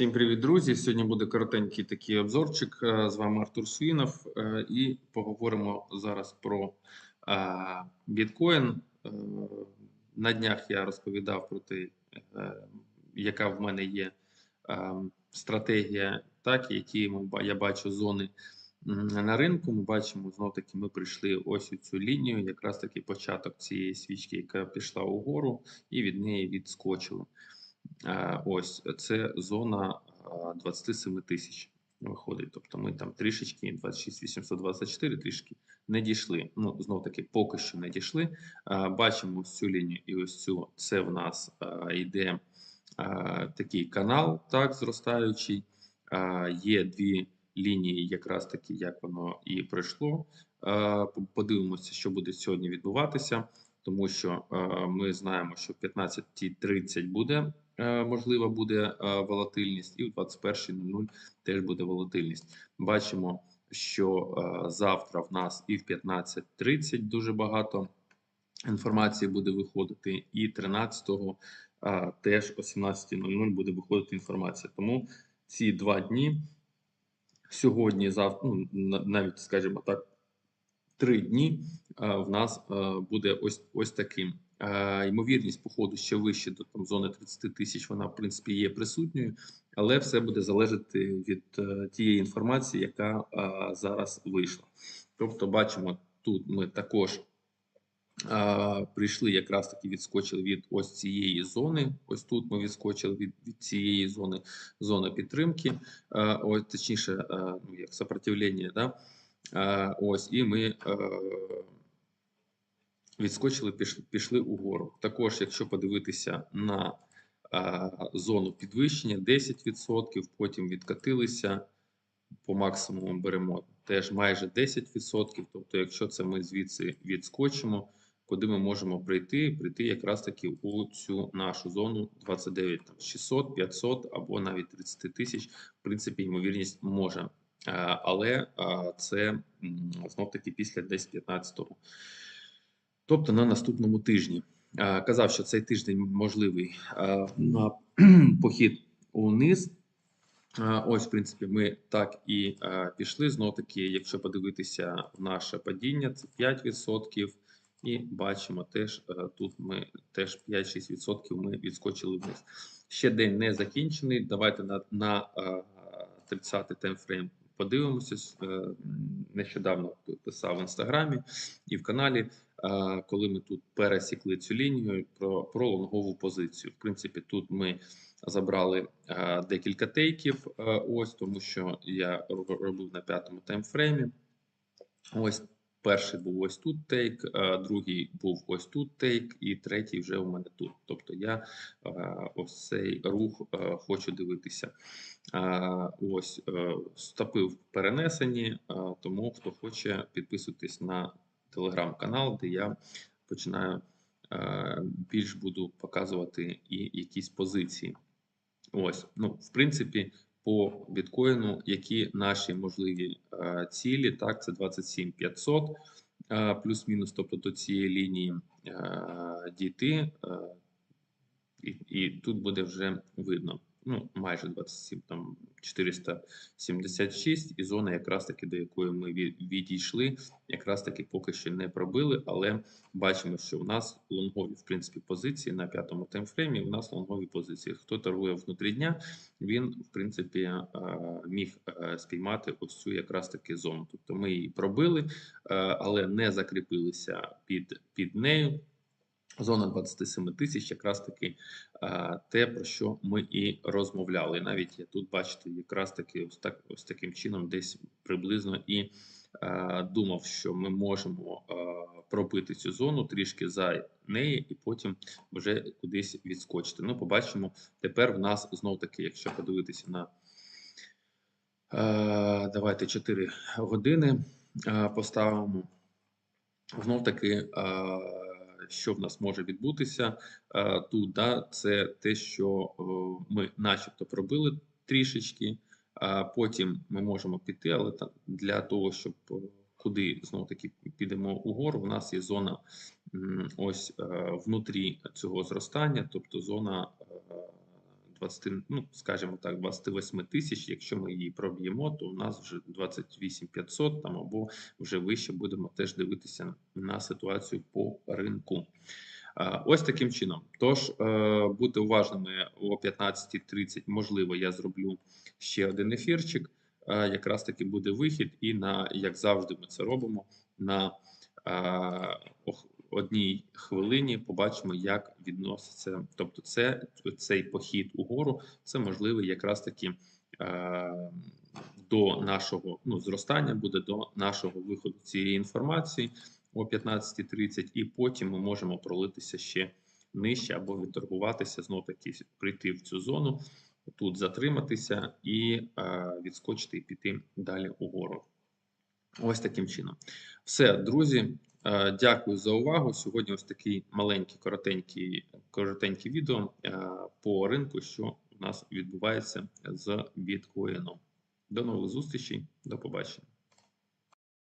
Всім привіт, друзі! Сьогодні буде коротенький такий обзорчик. Е, З вами Артур Свінов, е, і поговоримо зараз про е, біткоін. На днях я розповідав про те, яка в мене є стратегія, так, які я бачу зони на ринку. Ми бачимо знов таки, ми прийшли ось у цю лінію, якраз таки початок цієї свічки, яка пішла угору, і від неї відскочили. Е, Ось це зона е, 27 тисяч виходить. Тобто ми там трішечки 26 824 трішки не дійшли. Ну, знов таки, поки що не дійшли. Е, Бачимо цю лінію і ось цю. Це в нас е, йде е, такий канал, так, зростаючий. Е, Є дві лінії, якраз таки, як воно і пройшло. Е, Подивимося, що буде сьогодні відбуватися тому що е, ми знаємо, що в 15.30 буде е, можлива буде е, волатильність, і в 21.00 теж буде волатильність. Бачимо, що е, завтра в нас і в 15.30 дуже багато інформації буде виходити, і 13-го е, теж о 17.00 буде виходити інформація. Тому ці два дні сьогодні, завтра, ну, навіть скажімо так, три дні е, в нас е, буде ось ось таким. Ймовірність походу ще вище до там зони 30 тисяч. Вона в принципі є присутньою, але все буде залежати від е, тієї інформації, яка зараз вийшла. Тобто, бачимо, тут ми також прийшли якраз таки відскочили від ось цієї зони. Ось тут ми відскочили від, від цієї зони зони підтримки, ось точніше, ну як сопротивлення, да. Ось, і ми е, відскочили, пішли, угору. Також, якщо подивитися на е, зону підвищення 10%, потім відкатилися по максимуму беремо теж майже 10%. Тобто, якщо це ми звідси відскочимо, куди ми можемо прийти, прийти якраз таки у цю нашу зону 29 там, 600, 500 або навіть 30 тисяч. В принципі, ймовірність може. Е, Але е, це знов таки після десь 15-го. Тобто на наступному тижні. Е, Казав, що цей тиждень можливий е, на похід униз. Е, Ось, в принципі, ми так і пішли. Знов таки, якщо подивитися наше падіння, це 5%. І бачимо теж тут ми теж 5-6% ми відскочили вниз. Ще день не закінчений. Давайте на, на е, 30-й таймфрейм подивимося. Е, Нещодавно писав в інстаграмі і в каналі, е, коли ми тут пересікли цю лінію про, про лонгову позицію. В принципі, тут ми забрали е, декілька тейків. Ось тому, що я робив на п'ятому таймфреймі. Ось перший був ось тут тейк, другий був ось тут тейк, і третій вже у мене тут. Тобто я ось цей рух хочу дивитися. Ось стопи перенесені, тому хто хоче підписуйтесь на телеграм-канал, де я починаю більш буду показувати і якісь позиції. Ось, ну, в принципі, по біткоїну, які наші можливі е, цілі, так, це 27 500 е, плюс-мінус, тобто до цієї лінії е, дійти, і, і тут буде вже видно. Ну, майже 27, там 476, і зона, якраз таки, до якої ми відійшли, якраз таки поки що не пробили, але бачимо, що у нас лонгові, в принципі, позиції на п'ятому таймфреймі. У нас лонгові позиції. Хто торгує внутрі дня, він, в принципі, е, міг е, спіймати ось цю якраз таки зону. Тобто ми її пробили, е, але не закріпилися під, під нею. Зона 27 тисяч, якраз таки е, те, про що ми і розмовляли. І навіть тут бачите, якраз таки ось так, ось таким чином, десь приблизно і е, думав, що ми можемо е, пробити цю зону трішки за неї, і потім вже кудись відскочити. Ну, побачимо. Тепер в нас знов таки, якщо подивитися на давайте 4 години поставимо. Знов таки, що в нас може відбутися е, тут, да, це те, що е, ми начебто пробили трішечки, а потім ми можемо піти, але для того, щоб е, куди знов таки підемо угору, у нас є зона ось внутрі цього зростання, тобто зона 20, ну, скажімо так, 28 тисяч. Якщо ми її проб'ємо, то у нас вже 28 500 там або вже вище будемо теж дивитися на ситуацію по ринку. Ось таким чином. Тож е, бути уважними о 15.30, можливо, я зроблю ще один ефірчик. Е, Якраз таки буде вихід, і на як завжди, ми це робимо на е, одній хвилині. Побачимо, як відноситься. Тобто, це цей похід угору, це можливий якраз таки е, до нашого ну, зростання, буде до нашого виходу цієї інформації о 15.30, і потім ми можемо пролитися ще нижче або відторгуватися, знов таки прийти в цю зону, тут затриматися і е, відскочити і піти далі угору. Ось таким чином. Все, друзі. Е, Дякую за увагу. Сьогодні ось такий маленький, коротенький, коротенький відео е, по ринку, що у нас відбувається з біткоїном. До нових зустрічей, до побачення.